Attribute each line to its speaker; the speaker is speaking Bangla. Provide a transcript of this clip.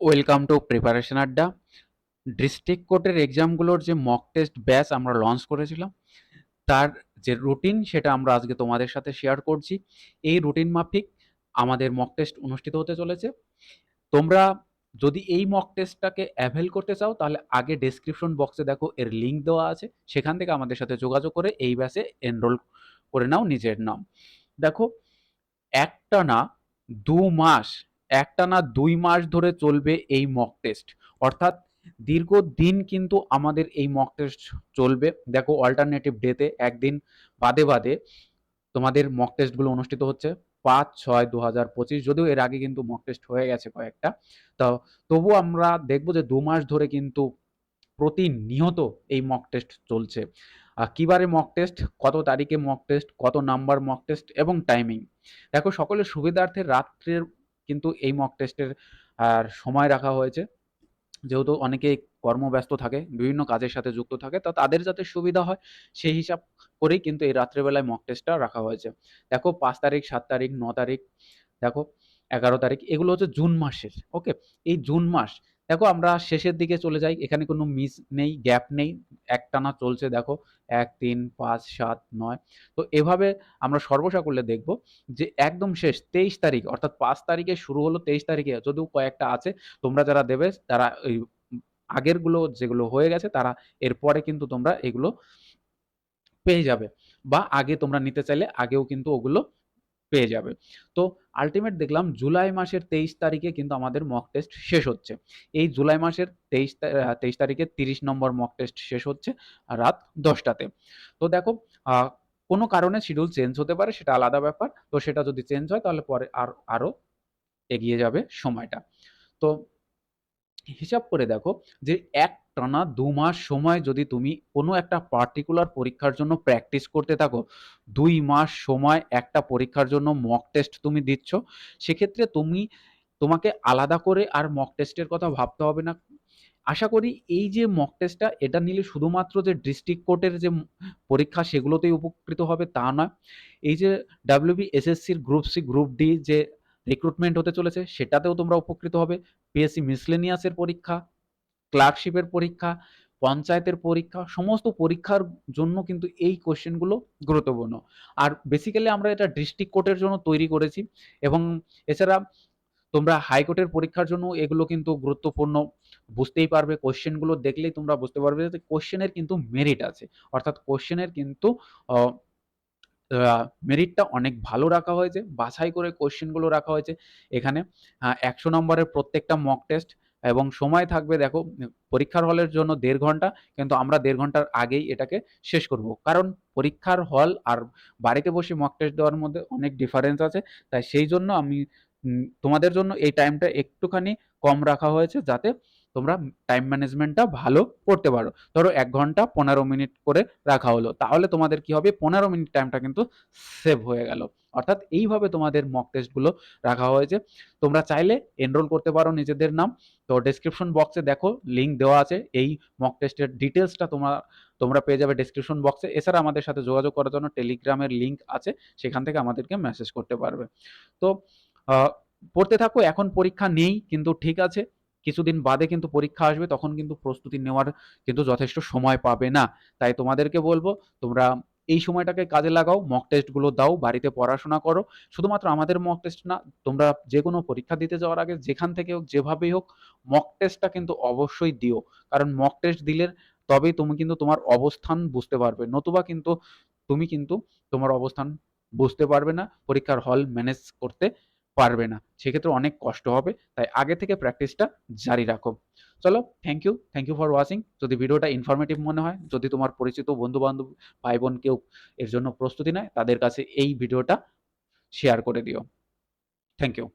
Speaker 1: Welcome to preparation Adda. District কোর্টের এক্সামগুলোর যে মক টেস্ট ব্যাচ আমরা লঞ্চ করেছিলাম, তার যে রুটিন সেটা আমরা আজকে তোমাদের সাথে শেয়ার করছি। এই রুটিন মাফিক আমাদের মক টেস্ট অনুষ্ঠিত হতে চলেছে। তোমরা যদি এই মক টেস্টটাকে অ্যাভেল করতে চাও, তাহলে আগে ডেসক্রিপশন বক্সে দেখো, এর লিঙ্ক দেওয়া আছে। সেখান থেকে আমাদের সাথে যোগাযোগ করে এই ব্যাচে এনরোল করে নাও নিজের নাম। দেখো, একটা না, দু মাস একটানা দুই মাস ধরে চলবে এই মক টেস্ট অর্থাৎ দীর্ঘদিন কিন্তু আমাদের এই মক টেস্ট চলবে। দেখো অল্টারনেটিভ ডেতে একদিন বাদে বাদে তোমাদের মক টেস্টগুলো অনুষ্ঠিত হচ্ছে পাঁচ ছয় দু হাজার পঁচিশ। যদিও এর আগে কিন্তু মক টেস্ট হয়ে গেছে কয়েকটা। তো তবু আমরা দেখব যে দু মাস ধরে কিন্তু প্রতিনিয়ত এই মক টেস্ট চলছে। কিবারে মক টেস্ট কত তারিখে মক টেস্ট কত নাম্বার মক টেস্ট এবং টাইমিং দেখো সকলের সুবিধার্থে রাত্রের কিন্তু এই মক টেস্টের আর সময় রাখা হয়েছে। যেহেতু অনেকেই কর্মব্যস্ত থাকে, বিভিন্ন কাজের সাথে যুক্ত থাকে, তো তাদের যাতে সুবিধা হয়, সেই হিসাব করেই কিন্তু এই রাত্রেবেলায় মক টেস্টটা রাখা হয়েছে। দেখো, পাঁচ তারিখ, সাত তারিখ, ন তারিখ, দেখো, এগারো তারিখ, এগুলো হচ্ছে জুন মাসের ওকে এই জুন মাস, দেখো, আমরা শেষের দিকে চলে যাই, এখানে কোনো মিস নেই গ্যাপ নেই একটানা চলছে দেখো, এক, তিন, পাঁচ, সাত, নয়। তো এভাবে আমরা সর্বসা করলে দেখব যে একদম শেষ তেইশ তারিখ, অর্থাৎ পাঁচ তারিখে শুরু হলো তেইশ তারিখে, যদিও কয়েকটা আছে, তোমরা যারা দেবে, তারা ওই আগেরগুলো যেগুলো হয়ে গেছে, তারা এরপরে কিন্তু তোমরা এগুলো পেয়ে যাবে। বা আগে তোমরা নিতে চাইলে আগেও কিন্তু ওগুলো পেয়ে যাবে। তো আলটিমেট দেখলাম জুলাই মাসের তেইশ তারিখে কিন্তু আমাদের মক টেস্ট শেষ হচ্ছে। এই জুলাই মাসের তেইশ তেইশ তারিখে তিরিশ নম্বর মক টেস্ট শেষ হচ্ছে রাত দশটাতে। তো দেখো কোনো কারণে শিডিউল চেঞ্জ হতে পারে, সেটা আলাদা ব্যাপার। তো সেটা যদি চেঞ্জ হয়, তাহলে পরে আর আরও এগিয়ে যাবে সময়টা। তো হিসাব করে দেখো যে এক টানা দু মাস সময় যদি তুমি কোনো একটা পার্টিকুলার পরীক্ষার জন্য প্র্যাকটিস করতে থাকো, দুই মাস সময় একটা পরীক্ষার জন্য মক টেস্ট তুমি দিচ্ছ, সেক্ষেত্রে তুমি, তোমাকে আলাদা করে আর মক টেস্টের কথা ভাবতে হবে না। আশা করি এই যে মক টেস্টটা এটা নিলে শুধুমাত্র যে ডিস্ট্রিক্ট কোর্টের যে পরীক্ষা সেগুলোতেই উপকৃত হবে তা নয়। এই যে ডাব্লিউবি এসএসসির গ্রুপ সি গ্রুপ ডি যে রিক্রুটমেন্ট হতে চলেছে, সেটাতেও তোমরা উপকৃত হবে। পিএসসি মিসলেনিয়াসের পরীক্ষা ক্লার্কশিপের পরীক্ষা, পঞ্চায়েতের পরীক্ষা, সমস্ত পরীক্ষার জন্য কিন্তু এই কোশ্চেনগুলো গুরুত্বপূর্ণ। আর বেসিক্যালি আমরা এটা ডিস্ট্রিক্ট কোর্টের জন্য তৈরি করেছি এবং এছাড়া তোমরা হাইকোর্টের পরীক্ষার জন্য এগুলো কিন্তু গুরুত্বপূর্ণ। বুঝতেই পারবে কোশ্চেনগুলো দেখলেই তোমরা বুঝতে পারবে যে কোশ্চেনের কিন্তু মেরিট আছে। অর্থাৎ কোশ্চেনের কিন্তু মেরিটটা অনেক ভালো রাখা হয়েছে, বাছাই করে কোশ্চেনগুলো রাখা হয়েছে। এখানে একশো নম্বরের প্রত্যেকটা মক টেস্ট এবং সময় থাকবে দেখো, পরীক্ষার হলের জন্য দেড় ঘণ্টা, কিন্তু আমরা দেড় ঘণ্টার আগেই এটাকে শেষ করব। কারণ পরীক্ষার হল আর বাড়িতে বসে মক টেস্ট দেওয়ার মধ্যে অনেক ডিফারেন্স আছে, তাই সেই জন্য আমি তোমাদের জন্য এই টাইমটা একটুখানি কম রাখা হয়েছে যাতে তোমরা টাইম ম্যানেজমেন্টটা ভালো করতে পারো। ধরো এক ঘণ্টা পনেরো মিনিট করে রাখা হলো, তাহলে তোমাদের কি হবে? পনেরো মিনিট টাইমটা কিন্তু সেভ হয়ে গেল। অর্থাৎ এইভাবে তোমাদের মক টেস্টগুলো রাখা হয়েছে। তোমরা চাইলে এনরোল করতে পারো নিজেদের নাম। তো ডেসক্রিপশন বক্সে দেখো লিঙ্ক দেওয়া আছে। এই মক টেস্টের ডিটেলসটা তোমরা তোমরা পেয়ে যাবে ডেসক্রিপশন বক্সে এছাড়া আমাদের সাথে যোগাযোগ করার জন্য টেলিগ্রামের লিঙ্ক আছে। সেখান থেকে আমাদেরকে মেসেজ করতে পারবে। তো পড়তে থাকো। এখন পরীক্ষা নেই, কিন্তু ঠিক আছে। কিছুদিন বাদে কিন্তু পরীক্ষা আসবে। তখন কিন্তু প্রস্তুতি নেওয়ার কিন্তু যথেষ্ট সময় পাবে না। তাই তোমাদেরকে বলব, তোমরা এই সময়টাকে কাজে লাগাও মক টেস্টগুলো দাও, বাড়িতে পড়াশোনা করো। শুধুমাত্র আমাদের মক টেস্ট না, তোমরা যে কোনো পরীক্ষা দিতে যাওয়ার আগে যেখান থেকে হোক, যেভাবেই হোক মক টেস্টটা কিন্তু অবশ্যই দিও। কারণ মক টেস্ট দিলে তবেই তুমি কিন্তু তোমার অবস্থান বুঝতে পারবে। নতুবা কিন্তু, তুমি কিন্তু তোমার অবস্থান বুঝতে পারবে না, পরীক্ষার হল ম্যানেজ করতে পারবে না। সেক্ষেত্রে অনেক কষ্ট হবে, তাই আগে থেকে প্র্যাকটিসটা জারি রাখো। চলো thank you thank you for watching যদি ভিডিওটা ইনফরমেটিভ মনে হয়, যদি তোমার পরিচিত বন্ধু বান্ধব ভাই বোন কেউ এর জন্য প্রস্তুতি নেয়, তাদের কাছে এই ভিডিওটা শেয়ার করে দিও। Thank you